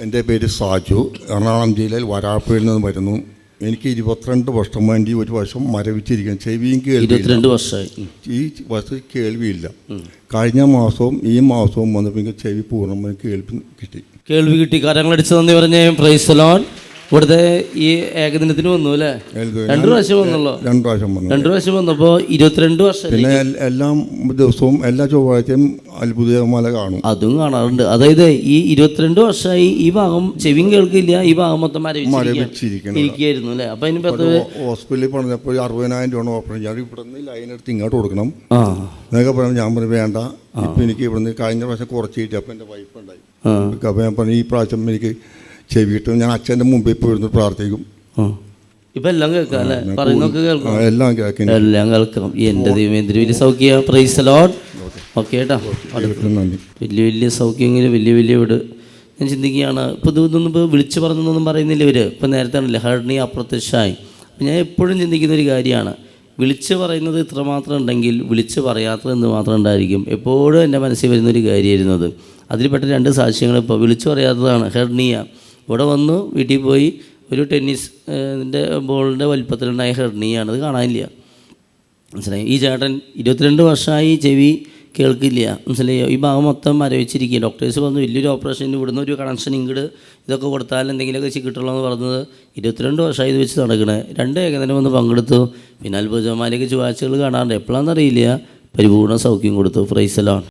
എന്റെ പേര് സാജു. എറണാകുളം ജില്ലയിൽ വരാപ്പുഴയിൽ നിന്ന് വരുന്നു. എനിക്ക് ഇരുപത്തിരണ്ട് വർഷം വേണ്ടി ഒരു വർഷം മരവിച്ചിരിക്കുന്നു. ചെവിയും കേൾവി വർഷമായി. ഈ വർഷം കേൾവിയില്ല. കഴിഞ്ഞ മാസവും ഈ മാസവും വന്നപ്പോൾ ചെവി പൂർണമായും കേൾവി കിട്ടി. കേൾവി കിട്ടി. കരങ്ങളടിച്ച് നന്ദി പറഞ്ഞേ പ്രൈസലോൺ ഇവിടുത്തെ ഈ ഏകദിനത്തിന് വന്നു അല്ലേ? രണ്ടു പ്രാവശ്യം വന്നല്ലോ. രണ്ടു പ്രാവശ്യം വന്നു. രണ്ടു പ്രാവശ്യം വന്നപ്പോ ഇരുപത്തിരണ്ട് വർഷം പിന്നെ എല്ലാ ദിവസവും എല്ലാ ചൊവ്വാഴ്ചയും അത്ഭുതമാല കാണും. അതും കാണാറുണ്ട്. അതായത് ഈ ഇരുപത്തിരണ്ട് വർഷമായി ഈ ഭാഗം ചെവിയും കേൾക്കില്ല ഈ ഭാഗം മൊത്തം ഇരിക്കുകയായിരുന്നു അല്ലേ? അപ്പൊ അതിന് ഹോസ്പിറ്റലിൽ പറഞ്ഞപ്പോ അറുപതിനായിരം രൂപ ഓപ്പൺ ഞാൻ ഇവിടെ നിന്ന് ലൈൻ എടുത്ത് ഇങ്ങോട്ട് കൊടുക്കണം. എന്നൊക്കെ പറഞ്ഞു ഞാൻ പറഞ്ഞു വേണ്ട. ഇപ്പൊ എനിക്ക് ഇവിടുന്ന് കഴിഞ്ഞ പ്രാവശ്യം കുറച്ചിട്ട് കിട്ടി. എന്റെ വൈഫ് ഉണ്ടായി. അപ്പൊ ഞാൻ പറഞ്ഞു ഈ പ്രാവശ്യം എനിക്ക് ചെവി ഞാൻ അച്ഛന്റെ മുമ്പിൽ പോയിരുന്നു പ്രാർത്ഥിക്കും. ഇപ്പൊ എല്ലാം കേൾക്കാം അല്ലെ? പറയുന്നൊക്കെ കേൾക്കാം. എല്ലാം കേൾക്കും. എല്ലാം കേൾക്കാം. എന്റെ ദൈവം എന്തിനു വലിയ സൗഖ്യ. Praise lord okay. നന്ദി. വലിയ വലിയ സൗഖ്യങ്ങൾ വലിയ വലിയ വീട്. ഞാൻ ചിന്തിക്കുകയാണ് ഇപ്പോൾ ഇത് ഇതൊന്നും ഇപ്പോൾ വിളിച്ചു പറഞ്ഞൊന്നും പറയുന്നില്ല ഇവർ. ഇപ്പം നേരത്തെ ആണല്ലേ ഹർണി അപ്രത്യക്ഷമായി. അപ്പം ഞാൻ എപ്പോഴും ചിന്തിക്കുന്ന ഒരു കാര്യമാണ് വിളിച്ചു പറയുന്നത് ഇത്രമാത്രം ഉണ്ടെങ്കിൽ വിളിച്ചു പറയാത്തത് എന്ന് മാത്രം ഉണ്ടായിരിക്കും? എപ്പോഴും എന്റെ മനസ്സിൽ വരുന്നൊരു കാര്യമായിരുന്നത് അതിൽപ്പെട്ട രണ്ട് സാക്ഷ്യങ്ങൾ ഇപ്പോൾ വിളിച്ചു പറയാത്തതാണ് ഹെർണിയ ഇവിടെ വന്ന് വീട്ടിൽ പോയി ഒരു ടെന്നീസ് ഇതിന്റെ ബോളിന്റെ വലിപ്പത്തിലുണ്ടായ ഹെർണിയാണ്. അത് കാണാനില്ല. മനസ്സിലായി? ഈ ചേട്ടൻ ഇരുപത്തിരണ്ട് വർഷമായി ചെവി കേൾക്കില്ല. മനസ്സിലായോ? ഈ ഭാഗം മൊത്തം മരവിച്ചിരിക്കുക ഡോക്ടേഴ്സ് പറഞ്ഞു വലിയൊരു ഓപ്പറേഷൻ ഇവിടുന്ന് ഒരു കണക്ഷൻ ഇങ്ങട് ഇതൊക്കെ കൊടുത്താൽ എന്തെങ്കിലുമൊക്കെ വെച്ച് കിട്ടുള്ളൂ എന്ന് പറഞ്ഞത് ഇരുപത്തിരണ്ട് വർഷമായി ഇത് വെച്ച് നടക്കണേ. രണ്ട് ഏകദിനം വന്ന് പങ്കെടുത്തു. പിന്നെ അത്ഭുതമാലേക്ക് ചുവാഴ്ചകൾ കാണാറുണ്ട്. എപ്പോഴാണെന്നറിയില്ല പരിപൂർണ സൗഖ്യം കൊടുത്തു. ഫ്രൈസലാണ്.